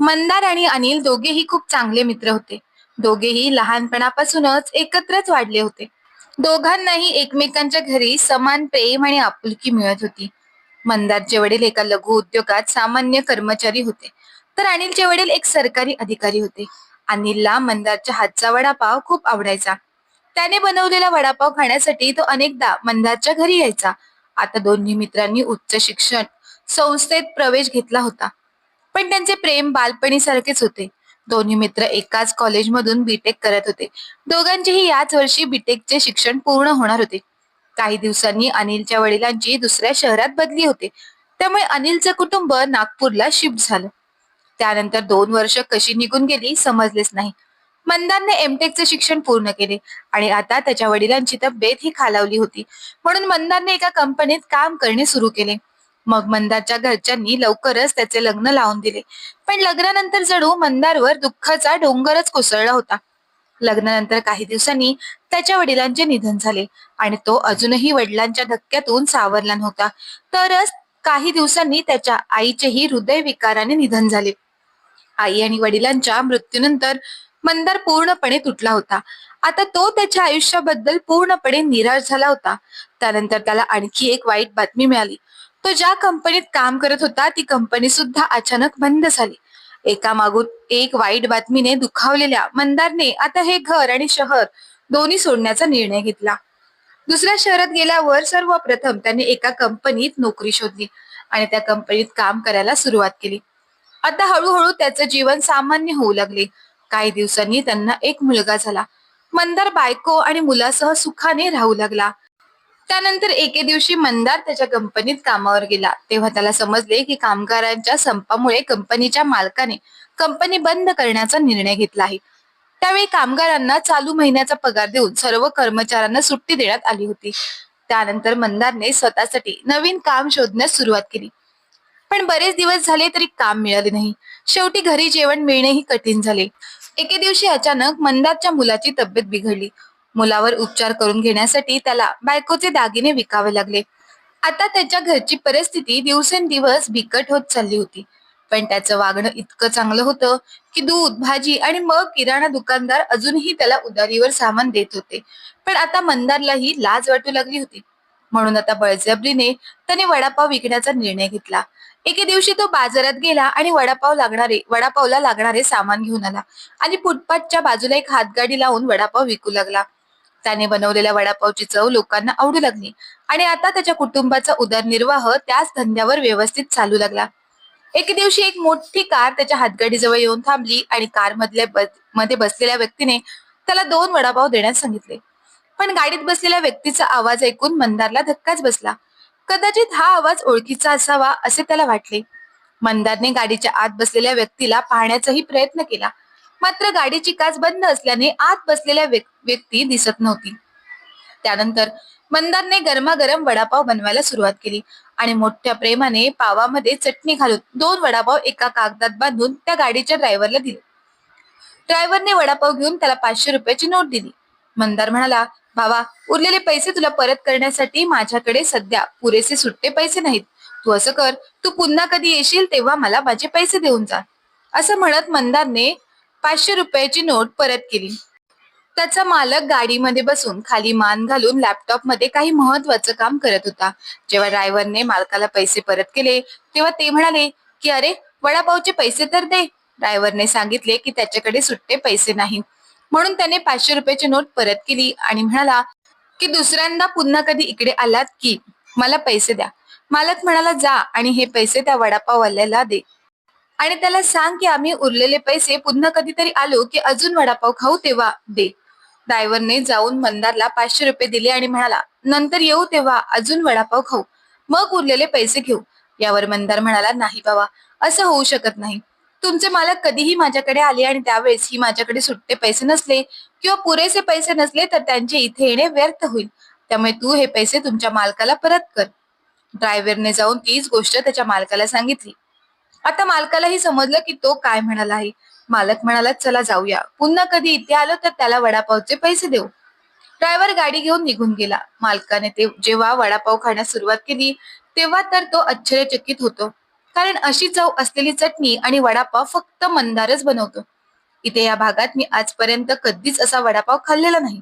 मंदार आणि अनिल दोघेही खूप चांगले मित्र होते. दोघेही लहानपणापासूनच एकत्रच वाढले होते. दोघांनाही एकमेकांच्या घरी समान प्रेम आणि आपुलकी मिळत होती. मंदारचे वडील एका लघु उद्योगात सामान्य कर्मचारी होते. तर अनिलचे वडील एक सरकारी अधिकारी होते. अनिलला मंदारच्या हातचा वडापाव खूप आवडायचा. त्याने बनवलेला वडापाव खाण्यासाठी तो अनेकदा मंदारच्या घरी यायचा. आता दोन्ही मित्रांनी उच्च शिक्षण संस्थेत प्रवेश घेतला होता. पण त्यांचे प्रेम बालपणीसारखेच होते. दोन्ही मित्र एकाच कॉलेजमधून बीटेक करत होते. दोघांचेही याच वर्षी बीटेकचे शिक्षण पूर्ण होणार होते. काही दिवसांनी अनिलच्या वडिलांची दुसऱ्या शहरात बदली होते. त्यामुळे अनिलचं कुटुंब नागपूरला शिफ्ट झालं. त्यानंतर दोन वर्ष कशी निघून गेली समजलेच नाही. मंदानने एमटेकचे शिक्षण पूर्ण केले आणि आता त्याच्या वडिलांची तब्येत ही खालावली होती. म्हणून मंदारने एका कंपनीत काम करणे सुरू केले. मग मंदारच्या घरच्यांनी लवकरच त्याचे लग्न लावून दिले. पण लग्नानंतर जणू मंदारवर दुःखाचा डोंगरच कोसळला होता. लग्नानंतर काही दिवसांनी त्याच्या वडिलांचे निधन झाले आणि तो अजूनही वडिलांच्या धक्क्यातून सावरला नव्हता. तरच काही दिवसांनी त्याच्या आईचेही हृदयविकाराने निधन झाले. आई आणि वडिलांच्या मृत्यूनंतर मंदार पूर्णपणे तुटला होता. आता तो त्याच्या आयुष्याबद्दल पूर्णपणे निराश झाला होता. त्यानंतर त्याला आणखी एक वाईट बातमी मिळाली. तो ज्या कंपनीत काम करत होता ती कंपनी सुद्धा अचानक बंद झाली. एका मागून एक वाईट बातमीने दुखावलेल्या मंदारने आता हे घर आणि शहर दोन्ही सोडण्याचा निर्णय घेतला. दुसऱ्या शहरात गेल्यावर सर्वप्रथम त्याने एका कंपनीत नोकरी शोधली आणि त्या कंपनीत काम करायला सुरुवात केली. आता हळूहळू त्याचं जीवन सामान्य होऊ लागले. काही दिवसांनी त्यांना एक मुलगा झाला. मंदार बायको आणि मुलासह सुखाने राहू लागला. त्यानंतर एके दिवशी मंदार त्याच्या कंपनीत कामावर गेला. तेव्हा त्याला समजले की कामगारांच्या संपामुळे कंपनीच्या मालकाने कंपनी बंद करण्याचा निर्णय घेतला आहे. त्यावेळी कामगारांना चालू महिन्याचा पगार देऊन सर्व कर्मचाऱ्यांना सुट्टी देण्यात आली होती. त्यानंतर मंदारने स्वतःसाठी नवीन काम शोधण्यास सुरुवात केली. पण बरेच दिवस झाले तरी काम मिळाले नाही. शेवटी घरी जेवण मिळणेही कठीण झाले. एके दिवशी अचानक मंदारच्या मुलाची तब्येत बिघडली. मुलावर उपचार करून घेण्यासाठी त्याला बायकोचे दागिने विकावे लागले. आता त्याच्या घरची परिस्थिती दिवसेंदिवस बिकट होत चालली होती. पण त्याचं वागणं इतकं चांगलं होतं की दूध भाजी आणि मग किराणा दुकानदार अजूनही त्याला उदारीवर सामान देत होते. पण आता मंदारलाही लाज वाटू लागली होती. म्हणून आता बळजबरीने त्याने वडापाव विकण्याचा निर्णय घेतला. एके दिवशी तो बाजारात गेला आणि वडापाव लागणारे वडापावला लागणारे सामान घेऊन आला आणि फुटपाथच्या बाजूला एक हातगाडी लावून वडापाव विकू लागला. त्याने बनवलेल्या वडापावची चव लोकांना आवडू लागली. आणि आता त्याच्या कुटुंबाचा उदरनिर्वाह त्याच धंद्यावर व्यवस्थित चालू लागला. एके दिवशी एक मोठी कार त्याच्या हातगाडीजवळ येऊन थांबली आणि कार मधल्या मध्ये बसलेल्या व्यक्तीने त्याला दोन वडापाव देण्यास सांगितले. पण गाडीत बसलेल्या व्यक्तीचा आवाज ऐकून मंदारला धक्काच बसला. कदाचित हा आवाज ओळखीचा असावा असे त्याला वाटले. मंदारने गाडीच्या आत बसलेल्या व्यक्तीला पाहण्याचाही प्रयत्न केला. मात्र गाडीची काच बंद असल्याने आत बसलेल्या व्यक्ती दिसत नव्हती. त्यानंतर मंदारने गरमागरम वडापाव बनवायला सुरुवात केली आणि मोठ्या प्रेमाने पावामध्ये चटणी घालून दोन वडापाव एका कागदात बांधून त्या गाडीच्या ड्रायव्हरला दिले. ड्रायव्हरने वडापाव घेऊन त्याला पाचशे रुपयाची नोट दिली. मंदार म्हणाला भावा उरलेले पैसे तुला परत करण्यासाठी माझ्याकडे सध्या पुरेसे सुट्टे पैसे नाहीत. तू असं कर तू पुन्हा कधी येशील तेव्हा मला माझे पैसे देऊन जा. असं म्हणत मंदारने पाचशे रुपयाची नोट परत केली. त्याचा मालक गाडीमध्ये बसून खाली मान घालून लॅपटॉपमध्ये काही महत्वाचं काम करत होता. जेव्हा ड्रायव्हरने मालकाला पैसे परत केले तेव्हा ते म्हणाले की अरे वडापावचे पैसे तर दे. ड्रायव्हरने सांगितले की त्याच्याकडे सुट्टे पैसे नाही. म्हणून त्याने पाचशे रुपयाची नोट परत केली आणि म्हणाला की दुसऱ्यांदा पुन्हा कधी इकडे आलात की मला पैसे द्या. मालक म्हणाला जा आणि हे पैसे त्या वडापाववाल्याला दे. आणि त्याला सांग की आम्ही उरलेले पैसे पुन्हा कधीतरी आलो की अजून वडापाव खाऊ तेव्हा दे. ड्रायव्हरने जाऊन मंदारला पाचशे रुपये दिले आणि म्हणाला नंतर येऊ तेव्हा अजून वडापाव खाऊ. मग उरलेले पैसे घेऊ. यावर मंदार म्हणाला नाही बाबा असं होऊ शकत नाही. तुमचे मालक कधीही माझ्याकडे आले आणि त्यावेळेस ही माझ्याकडे सुट्टे पैसे नसले किंवा पुरेसे पैसे नसले तर त्यांचे इथे येणे व्यर्थ होईल. त्यामुळे तू हे पैसे तुमच्या मालकाला परत कर. ड्रायव्हरने जाऊन तीच गोष्ट त्याच्या मालकाला सांगितली. आता मालकालाही समजलं की तो काय म्हणाला आहे मालक म्हणाला चला जाऊया. पुन्हा कधी इथे आलो तर त्याला वडापावचे पैसे देऊ. ड्रायव्हर गाडी घेऊन निघून गेला. मालकाने ते जेव्हा वडापाव खाण्यास सुरुवात केली तेव्हा तर तो आश्चर्यचकित होतो. कारण अशी चव असलेली चटणी आणि वडापाव फक्त मंदारच बनवतो. इथे या भागात मी आजपर्यंत कधीच असा वडापाव खाल्लेला नाही.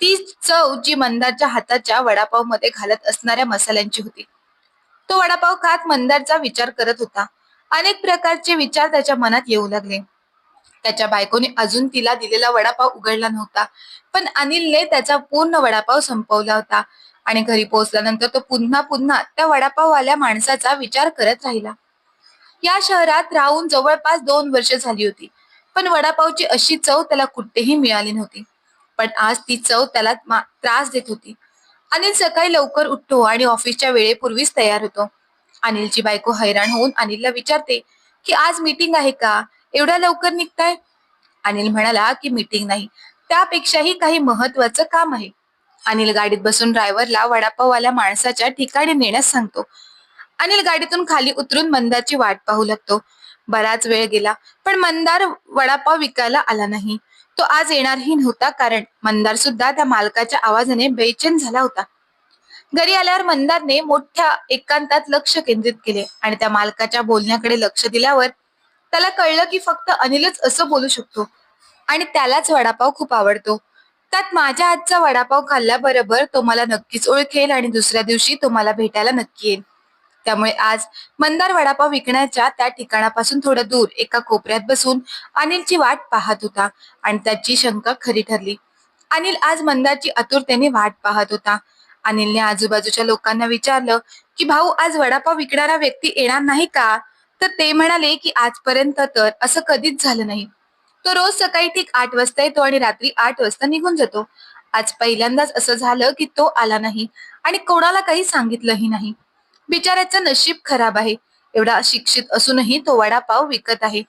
ती चव जी मंदारच्या हाताच्या वडापावमध्ये घालत असणाऱ्या मसाल्यांची होती. तो वडापाव खात मंदारचा विचार करत होता. अनेक प्रकारचे विचार त्याच्या मनात येऊ लागले. त्याच्या बायकोने अजून तिला दिलेला वडापाव उघडला नव्हता पण अनिलने त्याचा पूर्ण वडापाव संपवला होता आणि घरी पोहोचल्यानंतर तो पुन्हा पुन्हा त्या वडापाववाल्या माणसाचा विचार करत राहिला. या शहरात राहून जवळपास दोन वर्ष झाली होती पण वडापावची अशी चव त्याला कुठेही मिळाली नव्हती. पण आज ती चव त्याला त्रास देत होती. अनिल सकाळी लवकर उठतो आणि ऑफिसच्या वेळेपूर्वीच तयार होतो. अनिलची बायको हैराण होऊन अनिलला विचारते की आज मीटिंग आहे का? एवढ्या लवकर निघताय? अनिल म्हणाला की मीटिंग नाही. त्यापेक्षाही काही महत्वाचं काम आहे. अनिल गाडीत बसून ड्रायव्हरला वडापाववाल्या माणसाच्या ठिकाणी नेण्यास सांगतो. अनिल गाडीतून खाली उतरून मंदारची वाट पाहू लागतो. बराच वेळ गेला पण मंदार वडापाव विकायला आला नाही. तो आज येणारही नव्हता कारण मंदार सुद्धा त्या मालकाच्या आवाजाने बेचैन झाला होता. घरी आल्यावर मंदारने मोठ्या एकांतात लक्ष केंद्रित केले आणि त्या मालकाच्या बोलण्याकडे लक्ष दिल्यावर त्याला कळलं की फक्त अनिलच असं बोलू शकतो. आणि त्यालाच वडापाव खूप आवडतो. त्यात माझ्या हातचा वडापाव खाल्ल्याबरोबर तो मला नक्कीच ओळखेल आणि दुसऱ्या दिवशी तो मला भेटायला नक्की येईल. त्यामुळे आज मंदार वडापाव विकण्याच्या त्या ठिकाणापासून थोडं दूर एका कोपऱ्यात बसून अनिलची वाट पाहत होता आणि त्याची शंका खरी ठरली. अनिल आज मंदारची आतुरतेने वाट पाहत होता. अनिलने आजूबाजूच्या लोकांना विचारलं की भाऊ आज वडापाव विकणारा व्यक्ती येणार नाही का? तर ते म्हणाले की आजपर्यंत तर असं कधीच झालं नाही. तो रोज सकाळी ठीक आठ वाजता येतो आणि रात्री आठ वाजता निघून जातो. आज पहिल्यांदाच असं झालं की तो आला नाही आणि कोणाला काही सांगितलंही नाही. बिचाऱ्याचं नशीब खराब आहे. एवढा शिक्षित असूनही तो वडापाव विकत आहे.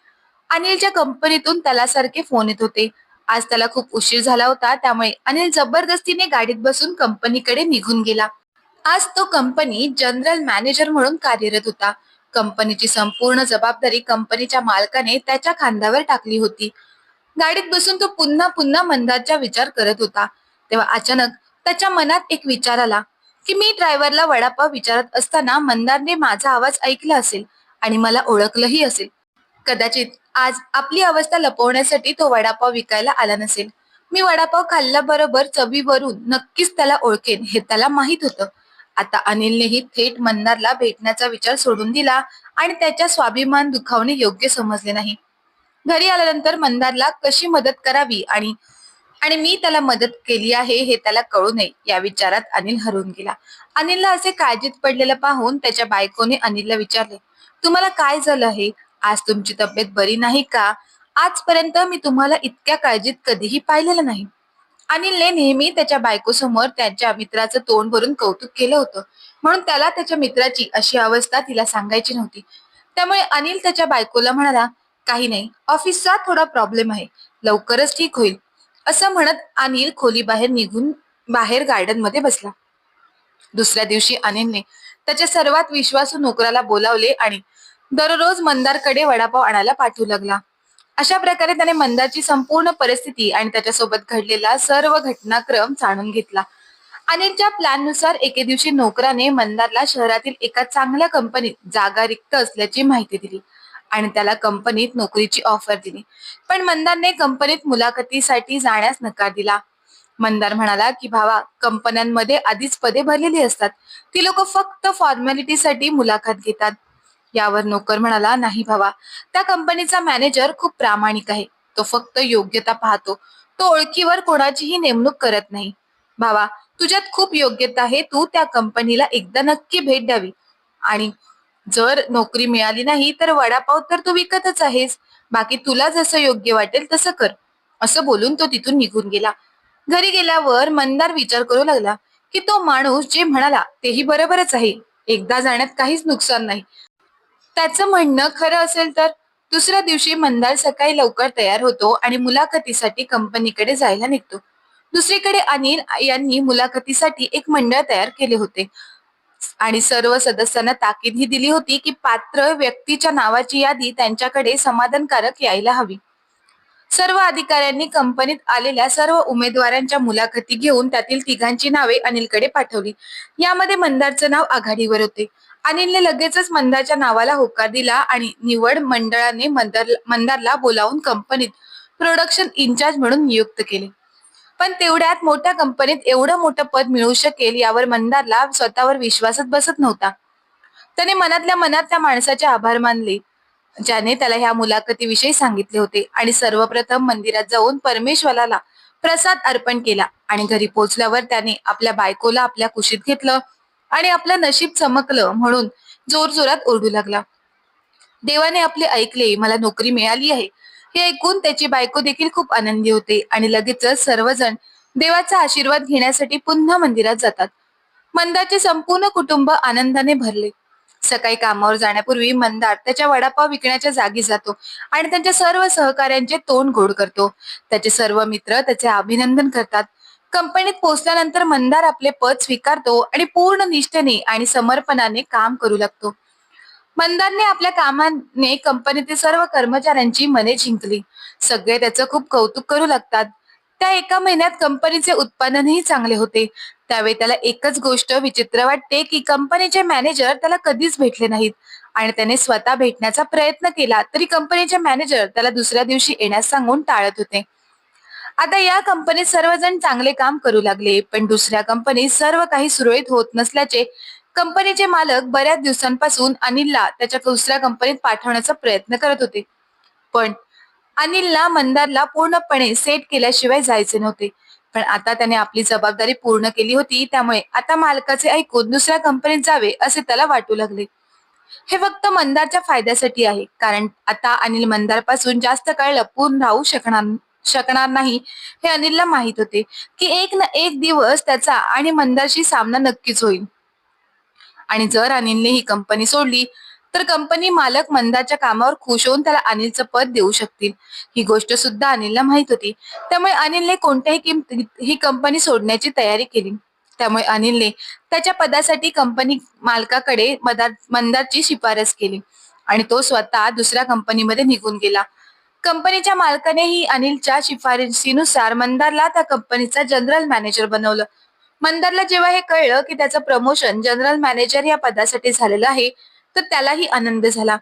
अनिलच्या कंपनीतून त्याला सारखे फोन येत होते. आज त्याला खूप उशीर झाला होता त्यामुळे अनिल जबरदस्तीने गाडीत बसून कंपनीकडे निघून गेला. आज तो कंपनी जनरल मॅनेजर म्हणून कार्यरत होता. कंपनीची संपूर्ण जबाबदारी कंपनीच्या मालकाने त्याच्या खांद्यावर टाकली होती. गाडीत बसून तो पुन्हा पुन्हा मंदारचा विचार करत होता. तेव्हा अचानक त्याच्या मनात एक विचार आला की मी ड्रायव्हरला वडापाव विचारत असताना मंदारने माझा आवाज ऐकला असेल आणि मला ओळखलंही असेल. कदाचित आज आपली अवस्था लपवण्यासाठी तो वडापाव विकायला आला नसेल. मी वडापाव खाल्ल्याबरोबर चवीवरून नक्कीच त्याला ओळखेन हे त्याला माहीत होतं. आता अनिलनेही थेट मन्नारला भेटण्याचा विचार सोडून दिला आणि त्याच्या स्वाभिमान दुखावणे योग्य समजले नाही. घरी आल्यानंतर मंदारला कशी मदत करावी आणि आणि मी त्याला मदत केली आहे हे त्याला कळू नये या विचारात अनिल हरून गेला. अनिलला असे काळजीत पडलेलं पाहून त्याच्या बायकोने अनिलला विचारले तुम्हाला काय झालं आहे? आज तुमची तब्येत बरी नाही का? आजपर्यंत मी तुम्हाला इतक्या काळजीत कधीही पाहिलेलं नाही. अनिलने नेहमी त्याच्या बायकोसमोर त्याच्या मित्राचं तोंड भरून कौतुक केलं होतं. म्हणून त्याला त्याच्या मित्राची अशी अवस्था तिला सांगायची नव्हती. त्यामुळे अनिल त्याच्या बायकोला म्हणाला काही नाही ऑफिसचा थोडा प्रॉब्लेम आहे. लवकरच ठीक होईल. असं म्हणत अनिल खोली बाहेर निघून बाहेर गार्डनमध्ये बसला. दुसऱ्या दिवशी अनिलने त्याच्या सर्वात विश्वासू नोकराला बोलावले आणि दररोज मंदारकडे वडापाव आणायला पाठवू लागला. अशा प्रकारे त्याने मंदारची संपूर्ण परिस्थिती आणि त्याच्यासोबत घडलेला सर्व घटनाक्रम जाणून घेतला. अनिलच्या प्लॅननुसार एके दिवशी नोकराने मंदारला शहरातील एका चांगल्या कंपनीत जागा रिक्त असल्याची माहिती दिली आणि त्याला कंपनीत नोकरीची ऑफर दिली. पण मंदारने कंपनीत मुलाखतीसाठी जाण्यास नकार दिला. मंदार म्हणाला की भावा कंपन्यांमध्ये आधीच पदे भरलेली असतात. ती लोक फक्त फॉर्मॅलिटीसाठी मुलाखत घेतात. यावर नोकर म्हणाला नाही भावा. त्या कंपनीचा मॅनेजर खूप प्रामाणिक आहे. तो फक्त योग्यता पाहतो. तो ओळखीवर कोणाचीही नेमणूक करत नाही. भावा तुझ्यात खूप योग्यता आहे. तू त्या कंपनीला एकदा नक्की भेट द्यावी. आणि जर नोकरी मिळाली नाही तर वडापाव तर तू विकतच आहेस. बाकी तुला जसं योग्य वाटेल तसं कर. असं बोलून तो तिथून निघून गेला. घरी गेल्यावर मंदार विचार करू लागला की तो माणूस जे म्हणाला तेही बरोबरच आहे. एकदा जाण्यात काहीच नुकसान नाही. त्याचं म्हणणं खरं असेल तर दुसऱ्या दिवशी मंदार सकाळी लवकर तयार होतो आणि मुलाखतीसाठी कंपनीकडे जायला निघतो. दुसरीकडे अनिल यांनी मुलाखतीसाठी एक मंडळ तयार केले होते. आणि सर्व सदस्यांना ताकीद ही दिली होती की पात्र व्यक्तीच्या नावाची यादी त्यांच्याकडे समाधानकारक यायला हवी. सर्व अधिकाऱ्यांनी कंपनीत आलेल्या सर्व उमेदवारांच्या मुलाखती घेऊन त्यातील तिघांची नावे अनिलकडे पाठवली. यामध्ये मंदारचं नाव आघाडीवर होते. अनिलने लगेचच मंदारच्या नावाला होकार दिला आणि निवड मंडळाने मंदार मंदारला बोलावून कंपनीत प्रोडक्शन इन्चार्ज म्हणून नियुक्त केले. पण तेवढ्यात मोठ्या कंपनीत एवढं मोठं पद मिळू शकेल यावर मंदारला स्वतःवर विश्वासच बसत नव्हता. त्याने मनातल्या मनात त्या माणसाचे आभार मानले ज्याने त्याला ह्या मुलाखतीविषयी सांगितले होते आणि सर्वप्रथम मंदिरात जाऊन परमेश्वराला प्रसाद अर्पण केला आणि घरी पोहोचल्यावर त्याने आपल्या बायकोला आपल्या कुशीत घेतलं. आणि आपलं नशीब चमकलं म्हणून जोरजोरात ओरडू लागला. देवाने आपले ऐकले मला नोकरी मिळाली आहे. हे ऐकून त्याची बायको देखील खूप आनंदी होते आणि लगेचच सर्वजण देवाचा आशीर्वाद घेण्यासाठी पुन्हा मंदिरात जातात. मंदारचे संपूर्ण कुटुंब आनंदाने भरले. सकाळी कामावर जाण्यापूर्वी मंदार त्याच्या वडापाव विकण्याच्या जागी जातो आणि त्यांच्या सर्व सहकाऱ्यांचे तोंड गोड करतो. त्याचे सर्व मित्र त्याचे अभिनंदन करतात. कंपनीत पोहोचल्यानंतर मंदार आपले पद स्वीकारतो आणि पूर्ण निष्ठेने आणि समर्पणाने काम करू लागतो. मंदारने आपल्या कामाने कंपनीतील सर्व कर्मचाऱ्यांची मने जिंकली. सगळे त्याचं खूप कौतुक करू लागतात. त्या एका महिन्यात कंपनीचे उत्पादनही चांगले होते. त्यावेळी त्याला एकच गोष्ट विचित्र वाटते की कंपनीचे मॅनेजर त्याला कधीच भेटले नाहीत. आणि त्याने स्वतः भेटण्याचा प्रयत्न केला तरी कंपनीचे मॅनेजर त्याला दुसऱ्या दिवशी येण्यास सांगून टाळत होते. आता या कंपनीत सर्वजण चांगले काम करू लागले पण दुसऱ्या कंपनीत सर्व काही सुरळीत होत नसल्याचे कंपनीचे मालक बऱ्याच दिवसांपासून अनिलला त्याच्या दुसऱ्या कंपनीत पाठवण्याचा प्रयत्न करत होते. पण अनिलला मंदारला पूर्णपणे सेट केल्याशिवाय जायचे नव्हते. पण आता त्याने आपली जबाबदारी पूर्ण केली होती त्यामुळे आता मालकाचे ऐकून दुसऱ्या कंपनीत जावे असे त्याला वाटू लागले. हे फक्त मंदारच्या फायद्यासाठी आहे कारण आता अनिल मंदारपासून जास्त काळ लपून राहू शकणार शकणार नाही हे अनिलला माहीत होते की एक ना एक दिवस त्याचा आणि मंदारशी सामना नक्कीच होईल. आणि जर अनिलने ही कंपनी सोडली तर कंपनी मालक मंदाच्या कामावर खुश होऊन त्याला अनिलचं पद देऊ शकतील. ही गोष्ट सुद्धा अनिलला माहीत होती. त्यामुळे अनिलने कोणत्याही किमतीत ही कंपनी सोडण्याची तयारी केली. त्यामुळे अनिलने त्याच्या पदासाठी कंपनी मालकाकडे मंदारची शिफारस केली. आणि तो स्वतः दुसऱ्या कंपनीमध्ये निघून गेला. कंपनीच्या मालकानेही अनिलच्या शिफारशीनुसार मंदारला त्या कंपनीचा जनरल मॅनेजर बनवलं. मंदारला जेव्हा हे कळलं की त्याचं प्रमोशन जनरल मॅनेजर या पदासाठी झालेलं आहे तर त्यालाही आनंद झाला.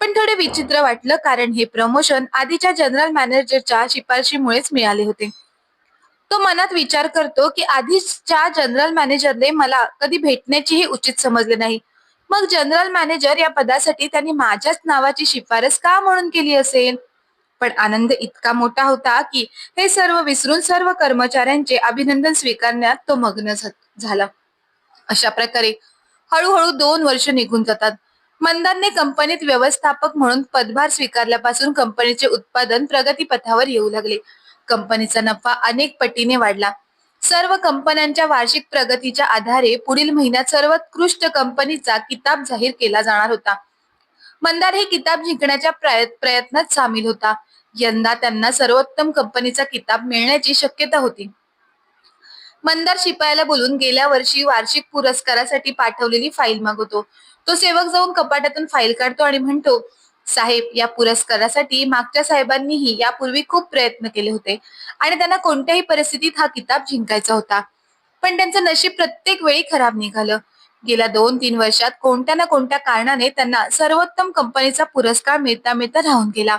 पण थोडे विचित्र वाटलं कारण हे प्रमोशन आधीच्या जनरल मॅनेजरच्या शिफारशीमुळेच मिळाले होते. तो मनात विचार करतो की आधीच्या जनरल मॅनेजरने मला कधी भेटण्याचीही उचित समजले नाही. मग जनरल मॅनेजर या पदासाठी त्यांनी माझ्याच नावाची शिफारस का म्हणून केली असेल? पण आनंद इतका मोठा होता की हे सर्व विसरून सर्व कर्मचाऱ्यांचे अभिनंदन स्वीकारण्यात तो मग्न झाला. अशा प्रकारे हळूहळू दोन वर्ष निघून जातात. मंदारने कंपनीत व्यवस्थापक म्हणून पदभार स्वीकारल्यापासून कंपनीचे उत्पादन प्रगतीपथावर येऊ लागले. कंपनीचा नफा अनेक पटीने वाढला. सर्व कंपन्यांच्या वार्षिक प्रगतीच्या आधारे पुढील महिन्यात सर्वोत्कृष्ट कंपनीचा किताब जाहीर केला जाणार होता. मंदार हे किताब जिंकण्याच्या प्रयत्नात सामील होता. यंदा त्यांना सर्वोत्तम कंपनीचा किताब मिळण्याची शक्यता होती. मंदार शिपायाला बोलून गेल्या वर्षी वार्षिक पुरस्कारासाठी पाठवलेली फाईल मागवतो. तो सेवक जाऊन कपाटातून फाईल काढतो आणि म्हणतो साहेब या पुरस्कारासाठी मागच्या साहेबांनीही यापूर्वी खूप प्रयत्न केले होते आणि त्यांना कोणत्याही परिस्थितीत हा किताब जिंकायचा होता. पण त्यांचं नशीब प्रत्येक वेळी खराब निघालं. गेल्या दोन तीन वर्षात कोणत्या ना कोणत्या कारणाने त्यांना सर्वोत्तम कंपनीचा पुरस्कार मिळता मिळता राहून गेला.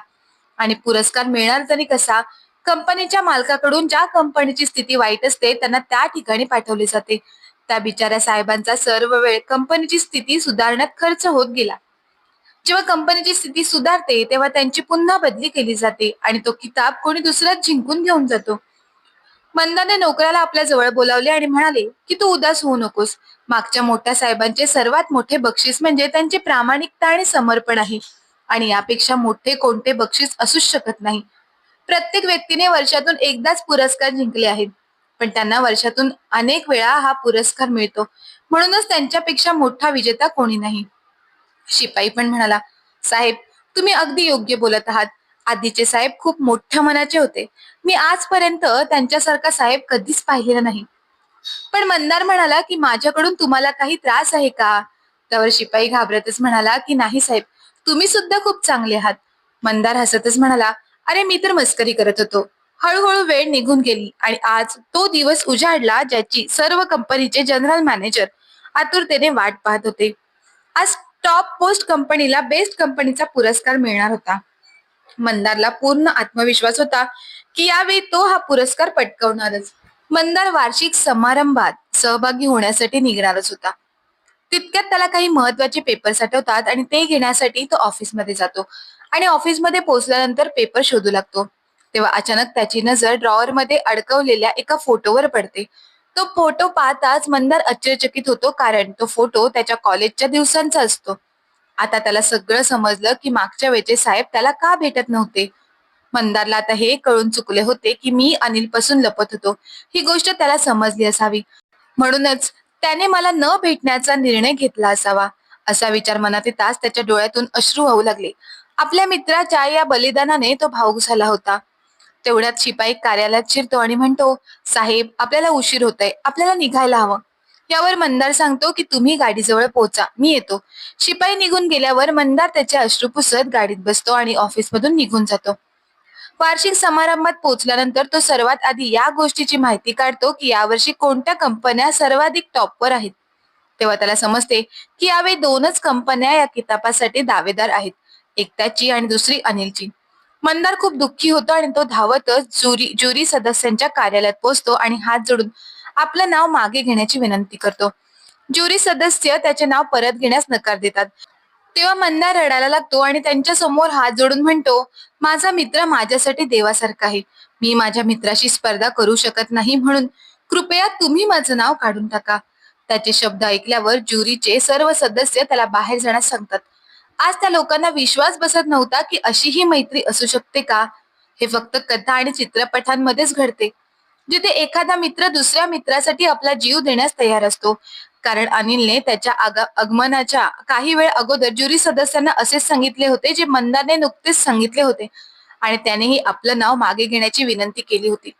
आणि पुरस्कार मिळणार तरी कसा? कंपनीच्या मालकाकडून ज्या कंपनीची स्थिती वाईट असते त्यांना त्या ठिकाणी पाठवले जाते. त्या बिचाऱ्या साहेबांचा सर्व वेळ कंपनीची स्थिती सुधारण्यात खर्च होत गेला. जेव्हा कंपनीची स्थिती सुधारते तेव्हा त्यांची पुन्हा बदली केली जाते आणि तो किताब कोणी दुसराच जिंकून घेऊन जातो. मंदाने नोकराला आपल्या जवळ बोलावले आणि म्हणाले की तू उदास होऊ नकोस. मागच्या मोठ्या साहेबांचे सर्वात मोठे बक्षीस म्हणजे त्यांची प्रामाणिकता आणि समर्पण आहे. आणि यापेक्षा मोठे कोणते बक्षीस असूच शकत नाही. प्रत्येक व्यक्तीने वर्षातून एकदाच पुरस्कार जिंकले आहेत. पण त्यांना वर्षातून अनेक वेळा हा पुरस्कार मिळतो. म्हणूनच त्यांच्यापेक्षा मोठा विजेता कोणी नाही. शिपाई पण म्हणाला साहेब तुम्ही अगदी योग्य बोलत आहात. आधीचे साहेब खूप मोठ्या मनाचे होते. मी आजपर्यंत त्यांच्यासारखा साहेब कधीच पाहिलेला नाही. पण मंदार म्हणाला की माझ्याकडून तुम्हाला काही त्रास आहे का? त्यावर शिपाई घाबरतच म्हणाला की नाही साहेब. तुम्ही सुद्धा खूप चांगले आहात. मंदार हसतच म्हणाला अरे मी तर मस्करी करत होतो. हळूहळू वेळ निघून गेली आणि आज तो दिवस उजाडला ज्याची सर्व कंपनीचे जनरल मॅनेजर आतुरतेने वाट पाहत होते. आज टॉप पोस्ट कंपनीला बेस्ट कंपनीचा पुरस्कार मिळणार होता. मंदारला पूर्ण आत्मविश्वास होता की यावेळी तो हा पुरस्कार पटकवणारच. मंदार वार्षिक समारंभात सहभागी होण्यासाठी निघणारच होता. तितक्यात त्याला काही महत्त्वाचे पेपर साठवतात आणि ते घेण्यासाठी तो ऑफिसमध्ये जातो. आणि ऑफिसमध्ये पोहोचल्यानंतर पेपर शोधू लागतो. तेव्हा अचानक त्याची नजर ड्रॉवर मध्ये अडकवलेल्या एका फोटोवर पडते. तो फोटो पाहताच मंदार आश्चर्यचकित होतो कारण तो फोटो त्याच्या कॉलेजच्या दिवसांचा असतो. आता त्याला सगळं समजलं की मागच्या वेळचे साहेब त्याला का भेटत नव्हते? मंदारला आता हे कळून चुकले होते की मी अनिलपासून लपत होतो. ही गोष्ट त्याला समजली असावी. म्हणूनच त्याने मला न भेटण्याचा निर्णय घेतला असावा असा विचार मनात येताच त्याच्या डोळ्यातून अश्रू वाहू लागले. आपल्या मित्राच्या या बलिदानाने तो भाऊक झाला होता. तेवढ्यात शिपाई कार्यालयात शिरतो आणि म्हणतो साहेब आपल्याला उशीर होतोय आपल्याला निघायला हवं. यावर मंदार सांगतो की तुम्ही गाडीजवळ पोहोचा मी येतो. शिपाई निघून गेल्यावर मंदार त्याचे अश्रू पुसत गाडीत बसतो आणि ऑफिसमधून निघून जातो. वार्षिक समारंभात पोहोचल्यानंतर तो सर्वात आधी या गोष्टीची माहिती काढतो की यावर्षी कोणत्या कंपन्या सर्वाधिक टॉपवर आहेत. तेव्हा त्याला समजते की यावेळी दोनच कंपन्या या किताबासाठी दावेदार आहेत. एक त्याची आणि दुसरी अनिलची. मंदार खूप दुःखी होतो आणि तो धावतच जुरी ज्युरी सदस्यांच्या कार्यालयात पोहोचतो आणि हात जोडून आपलं नाव मागे घेण्याची विनंती करतो. ज्युरी सदस्य त्याचे नाव परत घेण्यास नकार देतात. तेव्हा मंदार रडायला लागतो आणि त्यांच्यासमोर हात जोडून म्हणतो माझा मित्र माझ्यासाठी देवासारखा आहे. मी माझ्या मित्राशी स्पर्धा करू शकत नाही म्हणून कृपया तुम्ही माझं नाव काढून टाका. त्याचे शब्द ऐकल्यावर ज्युरीचे सर्व सदस्य त्याला बाहेर जाण्यास सांगतात. आज त्या लोकांना विश्वास बसत नव्हता की अशी ही मैत्री असू शकते का? हे फक्त कथा आणि चित्रपटांमध्येच घडते जिथे एखादा मित्र दुसऱ्या मित्रासाठी आपला जीव देण्यास तयार असतो. कारण अनिलने त्याच्या आगमनाच्या काही वेळ अगोदर ज्युरी सदस्यांना असेच सांगितले होते जे मंदाने नुकतेच सांगितले होते. आणि त्यानेही आपलं नाव मागे घेण्याची विनंती केली होती.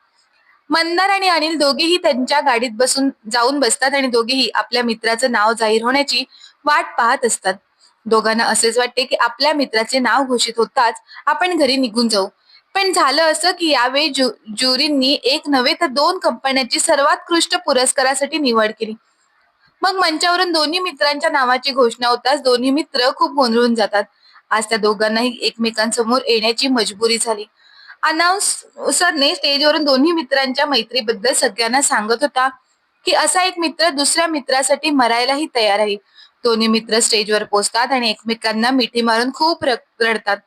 मंदार आणि अनिल दोघेही त्यांच्या गाडीत बसून जाऊन बसतात आणि दोघेही आपल्या मित्राचं नाव जाहीर होण्याची वाट पाहत असतात. दोघांना असेच वाटते की आपल्या मित्राचे नाव घोषित होताच आपण घरी निघून जाऊ. पण झालं असं की यावेळी ज्यु ज्युरींनी एक नव्हे तर दोन कंपन्यांची सर्वात्कृष्ट पुरस्कारासाठी निवड केली. मग मंचावरून दोन्ही मित्रांच्या नावाची घोषणा होताच दोन्ही मित्र खूप गोंधळून जातात. आज त्या दोघांनाही एकमेकांसमोर येण्याची मजबुरी झाली. अनाउन्सरने स्टेजवरून दोन्ही मित्रांच्या मैत्रीबद्दल सगळ्यांना सांगत होता की असा एक मित्र दुसऱ्या मित्रासाठी मरायलाही तयार आहे. दोन्ही मित्र स्टेजवर पोहोचतात आणि एकमेकांना मिठी मारून खूप रडतात.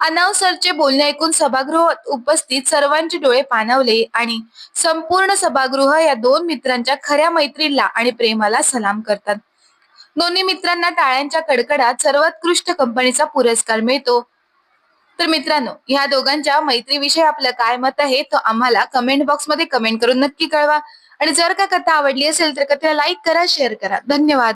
अनाउन्सरचे बोलणे ऐकून सभागृहात उपस्थित सर्वांचे डोळे पाणावले आणि संपूर्ण सभागृह या दोन मित्रांच्या खऱ्या मैत्रीला आणि प्रेमाला सलाम करतात. दोन्ही मित्रांना टाळ्यांच्या कडकडात सर्वोत्कृष्ट कंपनीचा पुरस्कार मिळतो. तर मित्रांनो ह्या दोघांच्या मैत्रीविषयी आपलं काय मत आहे तो आम्हाला कमेंट बॉक्समध्ये कमेंट करून नक्की कळवा. आणि जर का कथा आवडली असेल तर कथेला लाईक करा शेअर करा. धन्यवाद.